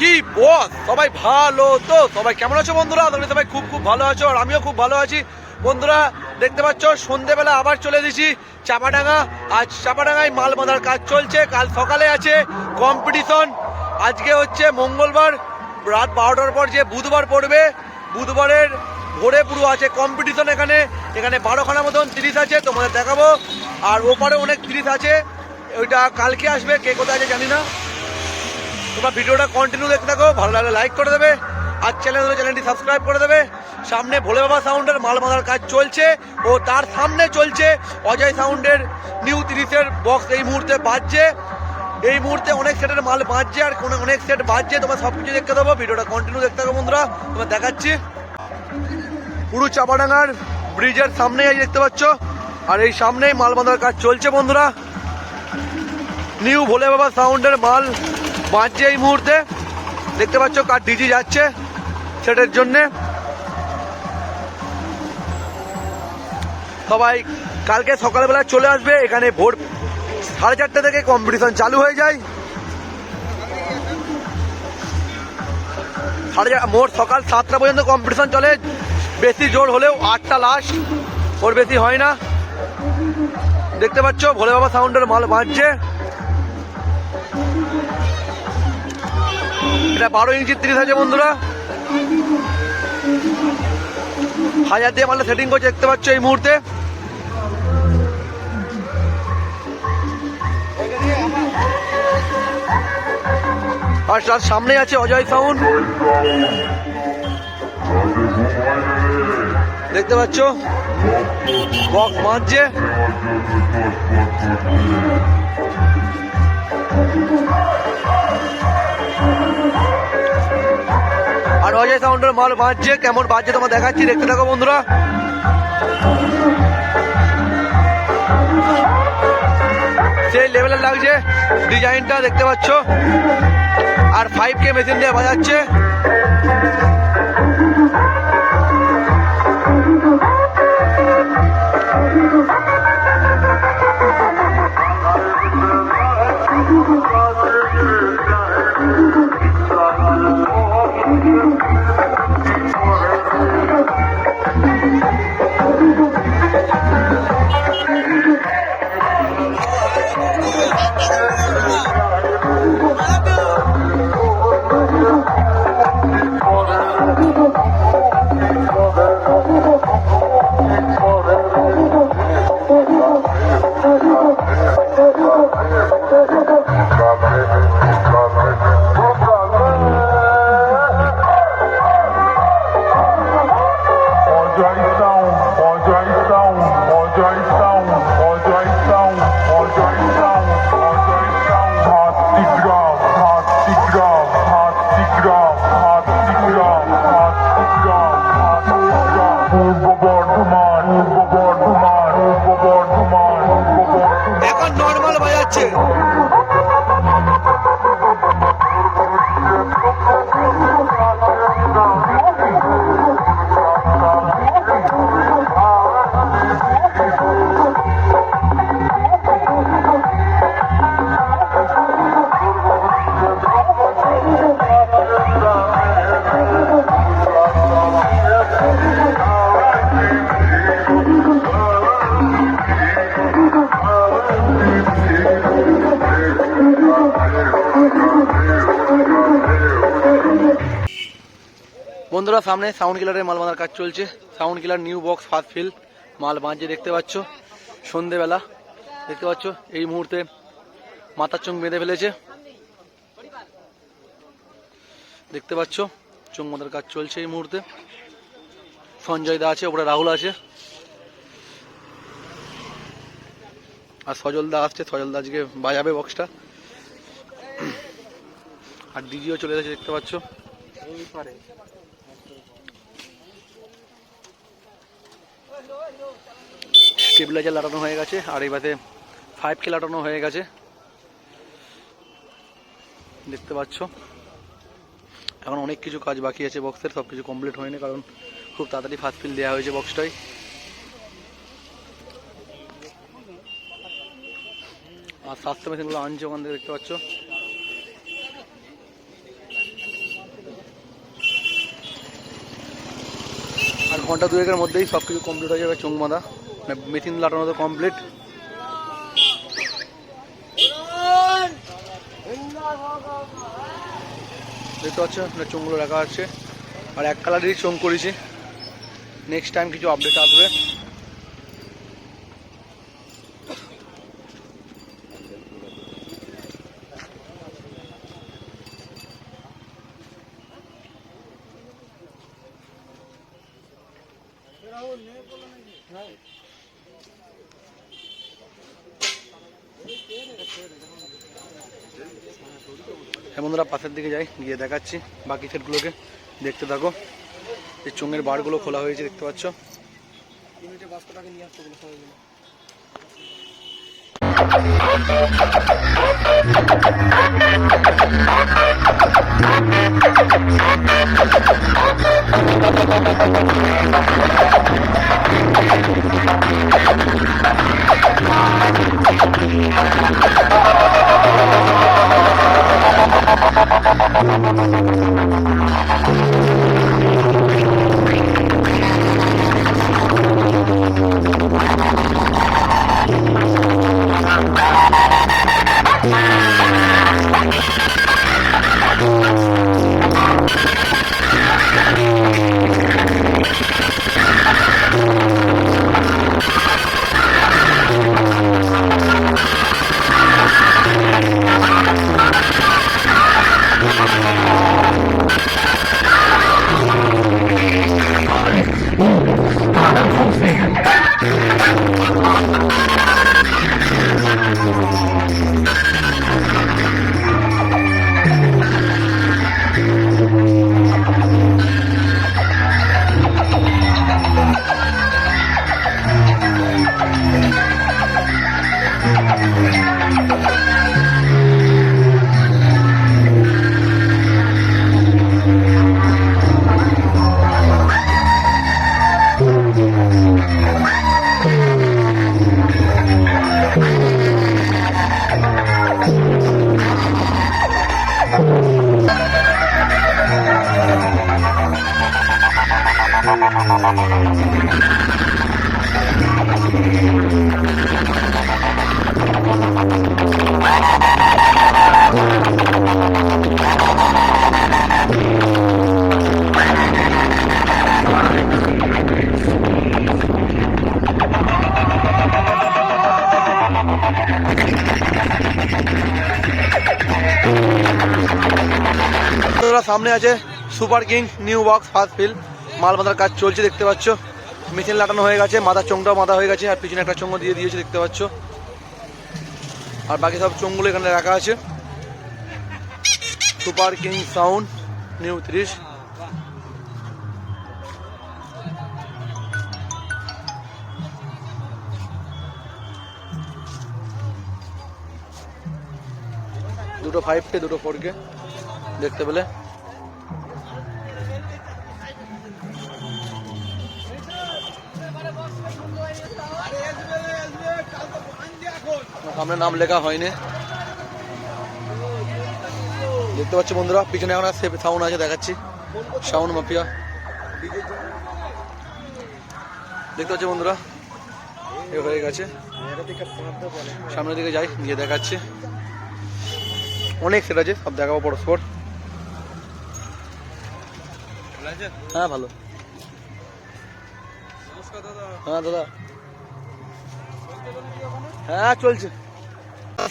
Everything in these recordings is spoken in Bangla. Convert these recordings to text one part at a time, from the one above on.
কি বস? সবাই ভালো তো? সবাই কেমন আছো বন্ধুরা? তোমরা সবাই খুব খুব ভালো আছো, আর আমিও খুব ভালো আছি। বন্ধুরা, দেখতে পাচ্ছ, সন্ধেবেলা আবার চলে এসেছি চাপাডাঙ্গা। আজ চাপাডাঙ্গায় মাল বাঁধার কাজ চলছে, কাল সকালে আছে কম্পিটিশন আজকে হচ্ছে মঙ্গলবার, রাত বারোটার পর যে বুধবার পড়বে, বুধবারের ভোরে পুরো আছে কম্পিটিশন এখানে। এখানে বারোখানা মতন তিরিশ আছে, তোমাদের দেখাবো। আর ওপারে অনেক তিরিশ আছে। ওইটা কালকে আসবে, কে কোথায় আছে জানি না। তোমরা ভিডিওটা কন্টিনিউ দেখতে থাকো, ভালো লাগলে লাইক করে দেবে, আর চ্যানেল চ্যানেলটি সাবস্ক্রাইব করে দেবে। সামনে ভোলে বাবা সাউন্ডের মাল বাঁধার কাজ চলছে, ও তার সামনে চলছে, অজয় সাউন্ডের নিউ তিরিশের বক্স এই মুহূর্তে বাজছে। এই মুহূর্তে অনেক সেটের মাল বাজছে, আর কোনো অনেক সেট বাজছে, তোমার সব কিছু দেখতে দেবো ভিডিওটা কন্টিনিউ দেখতে থাকো বন্ধুরা, তোমার দেখাচ্ছি। পুরো চাপাডাঙ্গার ব্রিজের সামনেই আজ দেখতে পাচ্ছ, আর এই সামনেই মাল বাঁধার কাজ চলছে বন্ধুরা। নিউ ভোলে বাবা সাউন্ডের মাল বাজছে এই মুহূর্তে। দেখতে পাচ্ছ কার ডিজি যাচ্ছে সেটার জন্যে। সবাই কালকে সকালবেলা চলে আসবে, এখানে ভোর সাড়ে চারটে থেকে কম্পিটিশন চালু হয়ে যায়। সাড়ে মোট সকাল সাতটা পর্যন্ত কম্পিটিশন চলে। বেশি জোর হলেও আটটা লাস্ট ওর বেশি হয় না। দেখতে পাচ্ছ, ভোলে বাবা সাউন্ডের মাল বাজছে। এটা বারো ইঞ্চি, তিরিশ আছে বন্ধুরা। হাজার দিয়ে মালে সেটিং করছে, দেখতে পাচ্ছ এই মুহূর্তে। আর তার সামনে আছে অজয় সাউন্ড। দেখতে পাচ্ছ? বক্স মারছে। আর অজয় সাউন্ডের মাল বাঁচছে কেমন বাজছে তোমার দেখাচ্ছি, দেখতে থাকো বন্ধুরা। সেই লেভেলের লাগছে ডিজাইনটা দেখতে পাচ্ছ। আর ফাইভ কে মেশিন দিয়ে বাজাচ্ছে। বন্ধুরা, সামনে সাউন্ড কিলারের মাল বাঁধার কাজ চলছে। Sound killer new box first feel মাল বাঁধছে দেখতে পাচ্ছ। সন্ধেবেলা, দেখতে পাচ্ছ, এই মুহূর্তে মাথার চোখ বেঁধে ফেলেছে। দেখতে পাচ্ছ, চোখ বাঁধার কাজ চলছে এই মুহূর্তে। সঞ্জয় দা আছে, ওপরে রাহুল আছে। আর সজল দা আসছে, সজল দা আজকে বাজাবে বক্সটা আর দিদিও চলে যাচ্ছে দেখতে পাচ্ছ। স্টেবিলাইজার লাটানো হয়ে গেছে, আর এবারে ফাইভ কে লাটানো হয়ে গেছে। দেখতে পাচ্ছ। এখন অনেক কিছু কাজ বাকি আছে বক্সের সব কিছু কমপ্লিট হয়নি, কারণ খুব তাড়াতাড়ি ফার্স্ট ফিল দেওয়া হয়েছে বক্সটাই আর স্বাস্থ্য মেশিনগুলো আনছে ওখান থেকে, দেখতে পাচ্ছ। ঘণ্টা দুয়েকের মধ্যেই সব কিছু কমপ্লিট হয়ে যাবে চুংমাদা বাঁধা। মানে লাটানো তো কমপ্লিট দেখতে পাচ্ছ চুংগুলো চোঙগুলো রাখা আছে। আর এক কালারেরই চোঙ করেছি। নেক্সট টাইম কিছু আপডেট আসবে। পাশের দিকে যাই, গিয়ে দেখাচ্ছি বাকি সেটগুলোকে। দেখতে থাকো, এই চোঙের বারগুলো খোলা হয়েছে, দেখতে পাচ্ছ। বন্ধুরা, সামনে আছে super king new box first feel মাল বাঁধার কাজ চলছে, দেখতে পাচ্ছ। মেশিন লাগানো হয়ে গেছে, মাথার চোঙটাও মাথা হয়ে গেছে, আর পিছনে একটা চোঙ দিয়ে দিয়েছে, দেখতে পাচ্ছ। আর বাকি সব চোঙগুলো এখানে রাখা আছে। সুপার কিং সাউন্ড, নিউ ত্রিশ। দুটো ফাইভ কে, দুটো ফোর কে, দেখতে পেলে। সামনে নাম লেখা হয়নি। দেখতে পাচ্ছি বন্ধুরা, পিছনে এখন সাউন্ড আছে, দেখাচ্ছি। সাউন্ড মাফিয়া দেখতে পাচ্ছি বন্ধুরা, এ হয়ে গেছে। সামনের দিকে যাই, গিয়ে দেখাচ্ছি। অনেক সেট আছে, সব দেখাবো পরস্পর। হ্যাঁ ভালো। হ্যাঁ দাদা। হ্যাঁ চলছে।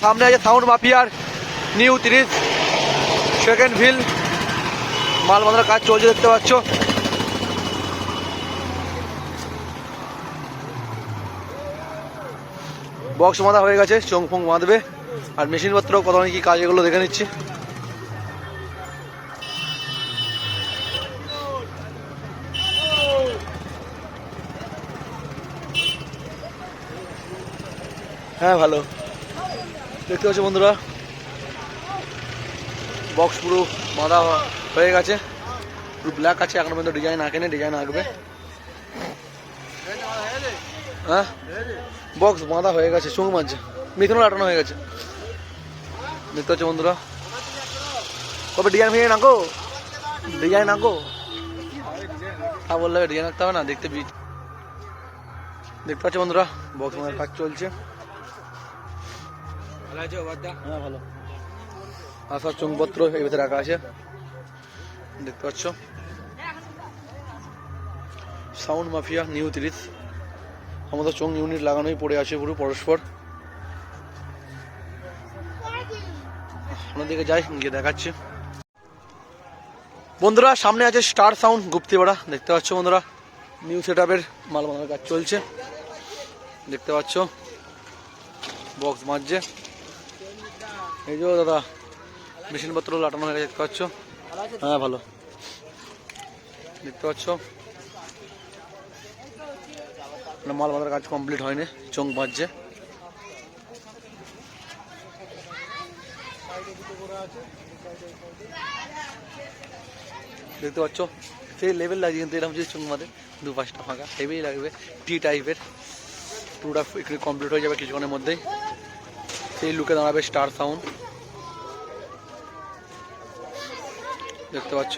সামনে আছে সাউন্ড মাফিয়ার, নিউ তিরিশ সেকেন্ড ফিল মাল বাঁধার কাজ চলছে, দেখতে পাচ্ছ। বক্স বাঁধা হয়ে গেছে চোং ফোং বাঁধবে, আর মেশিনপত্র কত কি কাজ, এগুলো দেখে নিচ্ছি। হ্যাঁ ভালো। দেখতে পাচ্ছ বন্ধুরা? বক্স পুরো বাঁধা হয়ে গেছে। পুরো ব্ল্যাক আছে, এখনও পর্যন্ত ডিজাইন আঁকেনি ডিজাইন আঁকবে। হ্যাঁ? বক্স বাঁধা হয়ে গেছে চুং মাঝে মিথুন আটানো হয়ে গেছে। দেখতে পাচ্ছ বন্ধুরা? কবে ডিজাইন ফিজাইন আঁকো? ডিজাইন আঁকো। তা বললে ডিজাইন আঁকতে হবে না, দেখতে দেখতে পাচ্ছ বন্ধুরা? বক্স মারার কাজ চলছে। হ্যাঁ ভালো। এই ভেতরে রাখা আছে। দেখতে পাচ্ছ? সাউন্ড মাফিয়া, নিউ তিরিশ। আমাদের চোং ইউনিট লাগানোই পড়ে আছে পুরো পরস্পর। ওনার দিকে যাই, গিয়ে দেখাচ্ছি। বন্ধুরা, সামনে আছে স্টার সাউন্ড, গুপ্তিপাড়া। দেখতে পাচ্ছ বন্ধুরা? নিউ সেট আপের মাল বানানোর কাজ চলছে। দেখতে পাচ্ছ? বক্স মারছে এই যে দাদা মেশিনপত্র লাটানো হয়ে গেছে দেখতে পাচ্ছ? হ্যাঁ ভালো। দেখতে পাচ্ছ? না, মাল বাঁধার কাজ কমপ্লিট হয়নি চোখ বাজছে দেখতে পাচ্ছ? সেই লেভেল লাগছে কিন্তু এরকম যদি চোখ বাঁধে দু পাঁচটা ফাঁকা। হেভি লাগবে টি টাইপের পুরোটা একটু কমপ্লিট হয়ে যাবে কিছুক্ষণের মধ্যেই। সেই লুকে দাঁড়াবে স্টার সাউন্ড। দেখতে পাচ্ছ?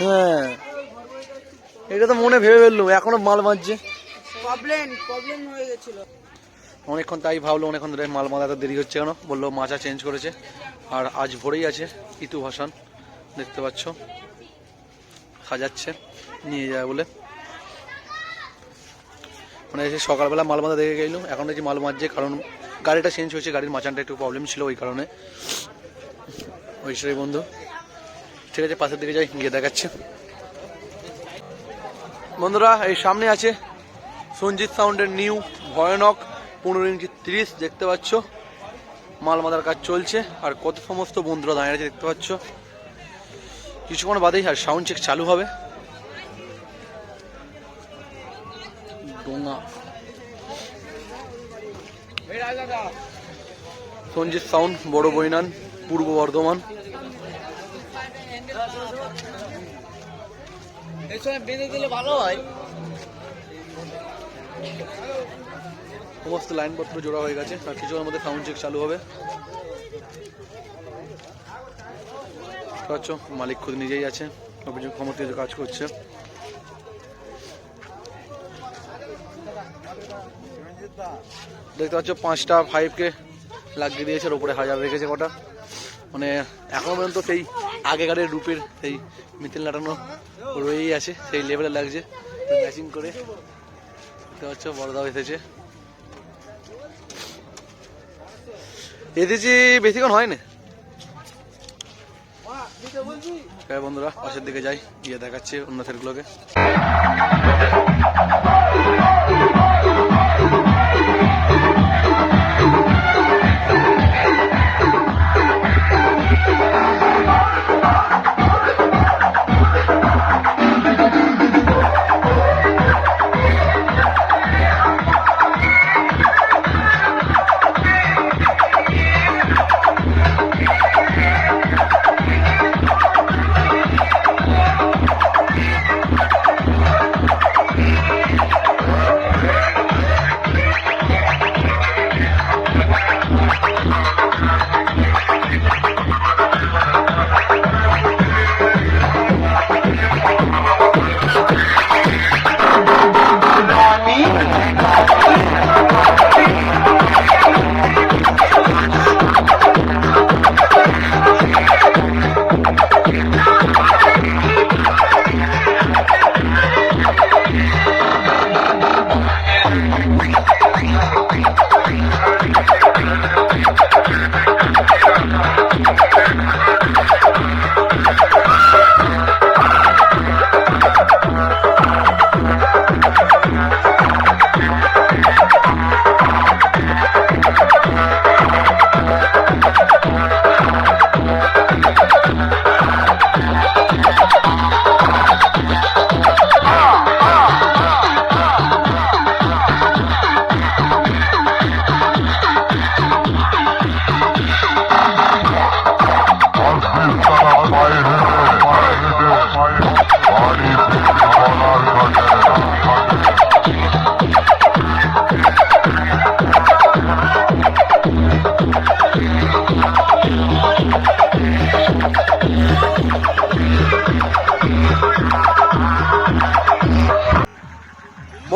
হ্যাঁ। এটা তো মনে ভেবে ফেললুম এখনও মাল বাঁধছে। গেছিল। অনেকক্ষণ তাই ভাবলো অনেকক্ষণ ধরে মাল বাঁধাতে দেরি হচ্ছে কেন? বলল মাচা চেঞ্জ করেছে। আর আজ ভোরেই আছে ইতু ভাসান। দেখতে পাচ্ছ? সাজাচ্ছে নিয়ে যায় বলে। মানে এসে সকালবেলা মাল বাঁধা দেখে গেলাম এখন দেখছি মাল বাঁধছে, কারণ গাড়িটা চেঞ্জ হয়েছে, গাড়ির মাচানটা একটু প্রবলেম ছিল ওই কারণে। ওই সেই বন্ধু। ঠিক আছে, পাশের দিকে যাই, গিয়ে দেখাচ্ছে। বন্ধুরা, এই সামনে আছে সঞ্জিত সাউন্ডের নিউ ভয়ানক পনেরো ইঞ্চি তিরিশ, দেখতে পাচ্ছ। মাল মাদার কাজ চলছে, আর কত সমস্ত বন্ধুরা দাঁড়িয়ে আছে দেখতে পাচ্ছ। কিছুক্ষণ বাদেই আর সাউন্ড চেক চালু হবে। সঞ্জিত সাউন্ড বড় বইনান পূর্ব বর্ধমান হয় সমস্ত লাইনপত্র জোড়া হয়ে গেছে, আর কিছুক্ষণের মধ্যে সাউন্ড চেক চালু হবে। মালিক খুদ নিজেই আছে, অভিযোগ ক্ষমতা কাজ করছে। দেখতে পাচ্ছ, পাঁচটা ফাইভকে লাগিয়ে দিয়েছে ওপরে হাজার রেখেছে কটা। মানে এখনও পর্যন্ত সেই আগেকারের রূপের সেই মিথিল লাটানো রয়েই আছে, সেই লেভেলে লাগছে। ম্যাচিং করে দেখতে পাচ্ছ, বড়দাও এসেছে। এসেছি বেশিক্ষণ হয় না বন্ধুরা, পাশের দিকে যাই, গিয়ে দেখাচ্ছি অন্য সেটগুলোকে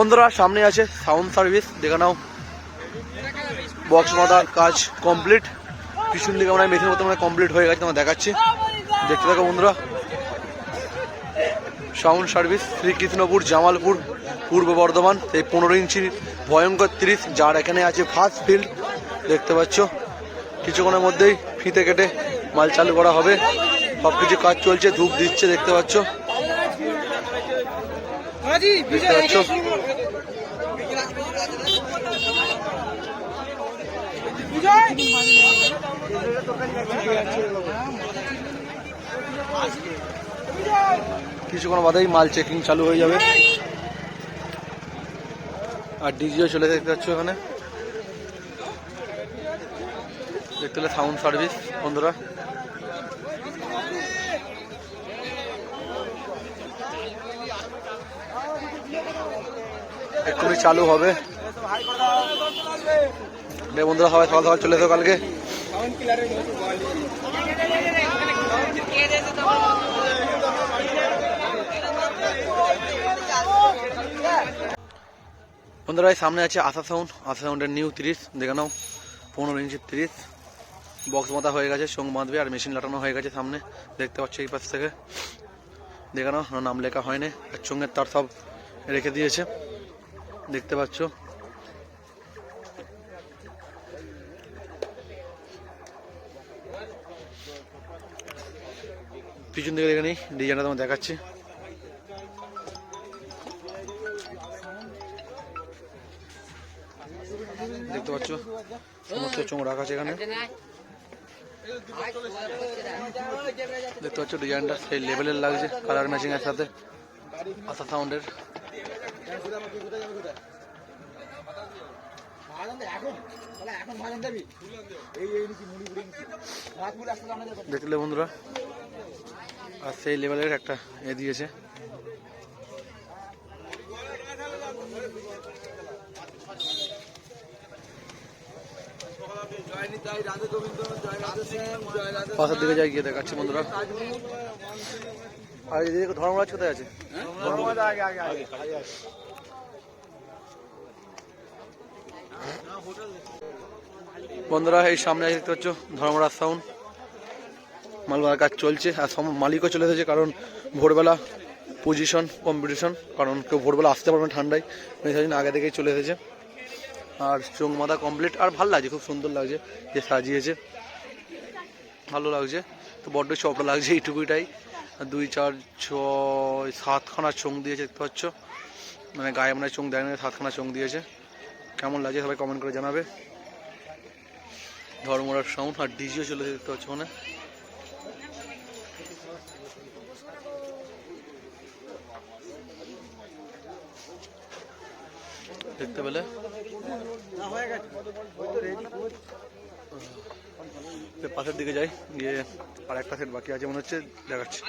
বন্ধুরা সামনে আছে সাউন্ড সার্ভিস দেখে নাও। বক্স মাথার কাজ কমপ্লিট পিছন দিকে মনে মেশিন মতো কমপ্লিট হয়ে গেছে তোমার দেখাচ্ছি। দেখতে থাকো বন্ধুরা। সাউন্ড সার্ভিস শ্রীকৃষ্ণপুর, জামালপুর, পূর্ব বর্ধমান। এই পনেরো ইঞ্চির ভয়ঙ্কর তিরিশ, যার এখানে আছে ফার্স্ট ফিল্ড দেখতে পাচ্ছ। কিছুক্ষণের মধ্যেই ফিতে কেটে মাল চালু করা হবে। সব কিছু কাজ চলছে, ধূপ দিচ্ছে, দেখতে পাচ্ছ। দেখতে পাচ্ছ। কিছুক্ষণ বাদেই মাল চেকিং চালু হয়ে যাবে। আর ডিজিও চলে দেখতে পাচ্ছ এখানে। দেখতে সাউন্ড সার্ভিস বন্ধুরা। এক্ষুনি চালু হবে। বন্ধুরা সবাই সকাল সকাল চলে এসো কালকে। বন্ধুরা সামনে আছে আশা সাউন্ড আশা সাউন্ডের নিউ তিরিশ দেখে নাও, পনেরো ইঞ্চির তিরিশ বক্স মাথা হয়ে গেছে সঙ্গ বাঁধবে, আর মেশিন লাটানো হয়ে গেছে সামনে। দেখতে পাচ্ছ এই পাশ থেকে। দেখে নাও নাম লেখা হয়নি আর চোঙের তার সব রেখে দিয়েছে। দেখতে পাচ্ছ পিছন দিকে দেখে নিই, ডিজাইনটা তোমার দেখাচ্ছি। দেখতে পাচ্ছ? সমস্ত চোঙ রাখা আছে এখানে। দেখতে পাচ্ছ ডিজাইনটা, সেই লেভেলের লাগছে কালার ম্যাচিং এর সাথে, আশা সাউন্ডের দেখলে বন্ধুরা আর সেই লেভেলের একটা এ দিয়েছে। পাশের দিকে যাই, গিয়ে দেখাচ্ছি বন্ধুরা। আর এদিকে ধর্মরাজ কোথায় আছে? বন্ধুরা, এই সামনে দেখতে পাচ্ছ, ধর্মরাজ সাউন্ড মালবাজার কাজ চলছে আর সব মালিকও চলে এসেছে কারণ ভোরবেলা পজিশন কম্পিটিশন কারণ কেউ ভোরবেলা আসতে পারবে না ঠান্ডায়। জন্য আগে থেকেই চলে এসেছে। আর চোখ মাথা কমপ্লিট আর ভালো লাগছে, খুব সুন্দর লাগছে যে সাজিয়েছে। ভালো লাগছে, তো বড্ড চপটা লাগছে এইটুকুটাই। দুই, চার, ছয়, সাতখানা চোখ দিয়েছে, দেখতে পাচ্ছ? মানে গায়ে মানে চোখ দেয় না সাতখানা চোখ দিয়েছে। কেমন লাগছে সবাই কমেন্ট করে জানাবে। ধর্মরার সাউন্ড আর ডিজিও চলে দেখতে পাচ্ছ মানে দেখতে পেলে? পাশের দিকে যাই গিয়ে আর একটা সেট বাকি আছে মনে হচ্ছে দেখাচ্ছি।